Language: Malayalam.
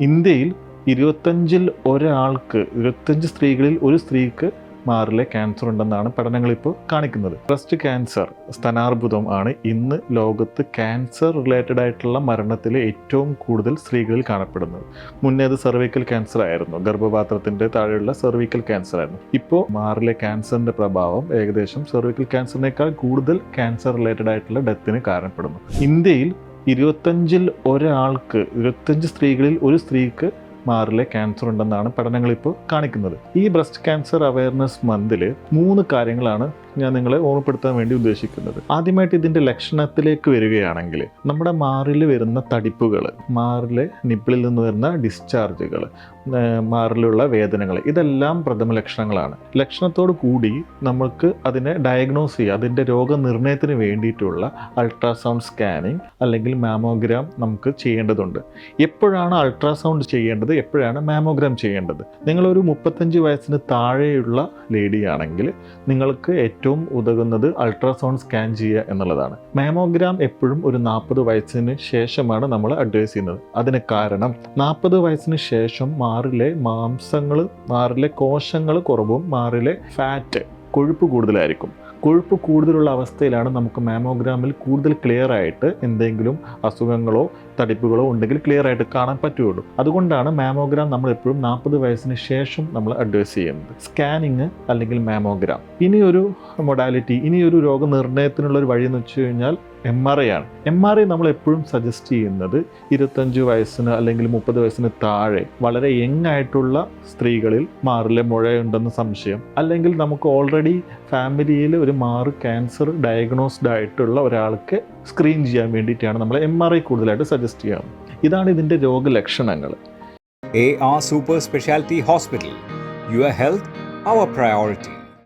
ഇന്ത്യയിൽ ഇരുപത്തഞ്ചിൽ ഒരാൾക്ക് ഇരുപത്തഞ്ച് സ്ത്രീകളിൽ ഒരു സ്ത്രീക്ക് മാറിലെ ക്യാൻസർ ഉണ്ടെന്നാണ് പഠനങ്ങൾ ഇപ്പോൾ കാണിക്കുന്നത്. ബ്രസ്റ്റ് ക്യാൻസർ സ്തനാർബുദം ആണ് ഇന്ന് ലോകത്ത് ക്യാൻസർ റിലേറ്റഡ് ആയിട്ടുള്ള മരണത്തിൽ ഏറ്റവും കൂടുതൽ സ്ത്രീകളിൽ കാണപ്പെടുന്നത്. മുന്നേ അത് സെർവിക്കൽ ക്യാൻസർ ആയിരുന്നു. ഗർഭപാത്രത്തിന്റെ താഴെയുള്ള സെർവിക്കൽ ക്യാൻസർ ആയിരുന്നു. ഇപ്പോൾ മാറിലെ ക്യാൻസറിന്റെ പ്രഭാവം ഏകദേശം സെർവിക്കൽ ക്യാൻസറിനേക്കാൾ കൂടുതൽ ക്യാൻസർ റിലേറ്റഡ് ആയിട്ടുള്ള ഡെത്തിന് കാരണപ്പെടുന്നു. ഇന്ത്യയിൽ ഇരുപത്തഞ്ചിൽ ഒരാൾക്ക് ഇരുപത്തഞ്ച് സ്ത്രീകളിൽ ഒരു സ്ത്രീക്ക് മാറിലെ ക്യാൻസർ ഉണ്ടെന്നാണ് പഠനങ്ങൾ ഇപ്പോൾ കാണിക്കുന്നത്. ഈ ബ്രസ്റ്റ് ക്യാൻസർ അവയർനെസ് മന്തിൽ മൂന്ന് കാര്യങ്ങളാണ് ഞാൻ നിങ്ങളെ ഓർമ്മപ്പെടുത്താൻ വേണ്ടി ഉദ്ദേശിക്കുന്നത്. ആദ്യമായിട്ട് ഇതിന്റെ ലക്ഷണത്തിലേക്ക് വരികയാണെങ്കിൽ നമ്മുടെ മാറിൽ വരുന്ന തടിപ്പുകൾ മാറിലെ നിപ്പിളിൽ നിന്ന് വരുന്ന ഡിസ്ചാർജുകൾ മാറിലുള്ള വേദനകൾ ഇതെല്ലാം പ്രഥമ ലക്ഷണങ്ങളാണ്. ലക്ഷണത്തോടു കൂടി നമുക്ക് അതിനെ ഡയഗ്നോസ് ചെയ്യുക അതിന്റെ രോഗനിർണയത്തിന് വേണ്ടിയിട്ടുള്ള അൾട്രാസൗണ്ട് സ്കാനിങ് അല്ലെങ്കിൽ മാമോഗ്രാം നമുക്ക് ചെയ്യേണ്ടതുണ്ട്. എപ്പോഴാണ് അൾട്രാസൗണ്ട് ചെയ്യേണ്ടത്? എപ്പോഴാണ് മാമോഗ്രാം ചെയ്യേണ്ടത്? നിങ്ങളൊരു മുപ്പത്തഞ്ച് വയസ്സിന് താഴെയുള്ള ലേഡിയാണെങ്കിൽ നിങ്ങൾക്ക് ഏറ്റവും ഉതകുന്നത് അൾട്രാസൗണ്ട് സ്കാൻ ചെയ്യുക എന്നുള്ളതാണ്. മാമോഗ്രാം എപ്പോഴും ഒരു നാൽപ്പത് വയസ്സിന് ശേഷമാണ് നമ്മൾ അഡ്വൈസ് ചെയ്യുന്നത്. അതിന് കാരണം നാൽപ്പത് വയസ്സിന് ശേഷം മാറിലെ മാംസങ്ങൾ മാറിലെ കോശങ്ങൾ കുറവും മാറിലെ ഫാറ്റ് കൊഴുപ്പ് കൂടുതലായിരിക്കും. കൊഴുപ്പ് കൂടുതലുള്ള അവസ്ഥയിലാണ് നമുക്ക് മാമോഗ്രാമിൽ കൂടുതൽ ക്ലിയർ ആയിട്ട് എന്തെങ്കിലും അസുഖങ്ങളോ തടിപ്പുകളോ ഉണ്ടെങ്കിൽ ക്ലിയർ ആയിട്ട് കാണാൻ പറ്റുകയുള്ളൂ. അതുകൊണ്ടാണ് മാമോഗ്രാം നമ്മൾ എപ്പോഴും നാൽപ്പത് വയസ്സിന് ശേഷം നമ്മൾ അഡ്വൈസ് ചെയ്യുന്നത്. സ്കാനിങ് അല്ലെങ്കിൽ മാമോഗ്രാം. ഇനിയൊരു മൊഡാലിറ്റി ഇനിയൊരു രോഗനിർണയത്തിനുള്ള ഒരു വഴി എന്ന് വെച്ച് കഴിഞ്ഞാൽ എം ആർ ഐ ആണ്. എം ആർ ഐ നമ്മൾ എപ്പോഴും സജസ്റ്റ് ചെയ്യുന്നത് ഇരുപത്തഞ്ച് വയസ്സിന് അല്ലെങ്കിൽ മുപ്പത് വയസ്സിന് താഴെ വളരെ യങ് ആയിട്ടുള്ള സ്ത്രീകളിൽ മാറിലെ മുഴയുണ്ടെന്ന് സംശയം. അല്ലെങ്കിൽ നമുക്ക് ഓൾറെഡി ഫാമിലിയിൽ ഒരു മാറ് ക്യാൻസർ ഡയഗ്നോസ്ഡ് ആയിട്ടുള്ള ഒരാൾക്ക് സ്ക്രീൻ ചെയ്യാൻ വേണ്ടിയിട്ടാണ് നമ്മൾ എം ആർ ഐ കൂടുതലായിട്ട് സജസ്റ്റ് ചെയ്യാറ് ഇതാണ് ഇതിന്റെ രോഗലക്ഷണങ്ങൾ. A R super speciality hospital your health our priority.